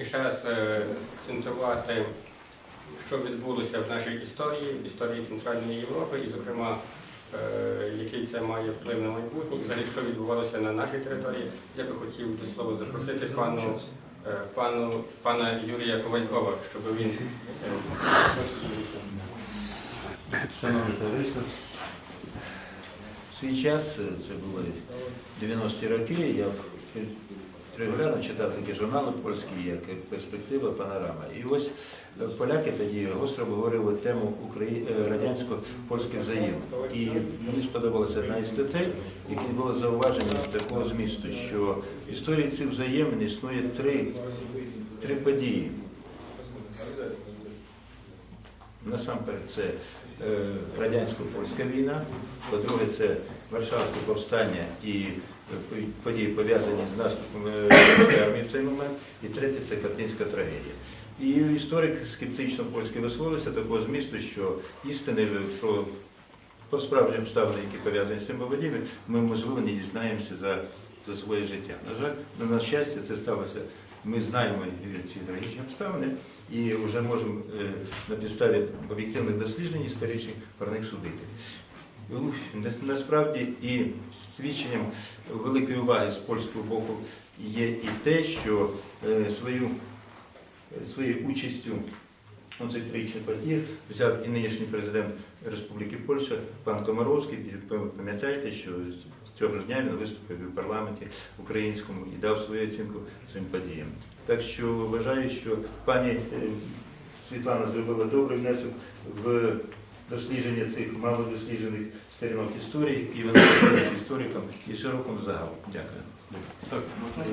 і ще раз е, акцентувати, що відбулося в нашій історії, в історії Центральної Європи, і, зокрема, е, який це має вплив на майбутнє, і взагалі, що відбувалося на нашій території. Я би хотів до слова запросити пану, е, пану, пана Юрія Ковалькова, щоб він Шановне товариство, в свій час, це були 90-ті роки, я регулярно читав такі журнали польські, як перспектива, панорама. І ось е, поляки тоді гостро обговорили тему е, радянсько-польських взаємин. І мені сподобалася одна із статей, в якій було зауваження такого змісту, що в історії цих взаємин існує три, три події. Насамперед, це е, радянсько-польська війна, по-друге, це Варшавське повстання і е, події пов'язані з наступом е, армії в цей момент, і третє це Катинська трагедія. І історик скептично польський висловився такого змісту, що істини про, про справжні обставини, які пов'язані з цими подіями, ми, можливо, не дізнаємося за, за своє життя. На жаль, на щастя, це сталося. Ми знаємо ці трагічні обставини і вже можемо е, на підставі об'єктивних досліджень історичних про них судити. Ну, Насправді і свідченням великої уваги з польського боку є і те, що е, свою, своєю участю у цих трагічних подіях взяв і нинішній президент Республіки Польща пан Комаровський. Пам'ятаєте, що цього ж дня він виступив в парламенті українському і дав свою оцінку цим подіям. Так що вважаю, що пані е, Світлана зробила добрий внесок в дослідження цих малодосліджених сторінок історії, і вона історикам і широкому загалу. Дякую. Можна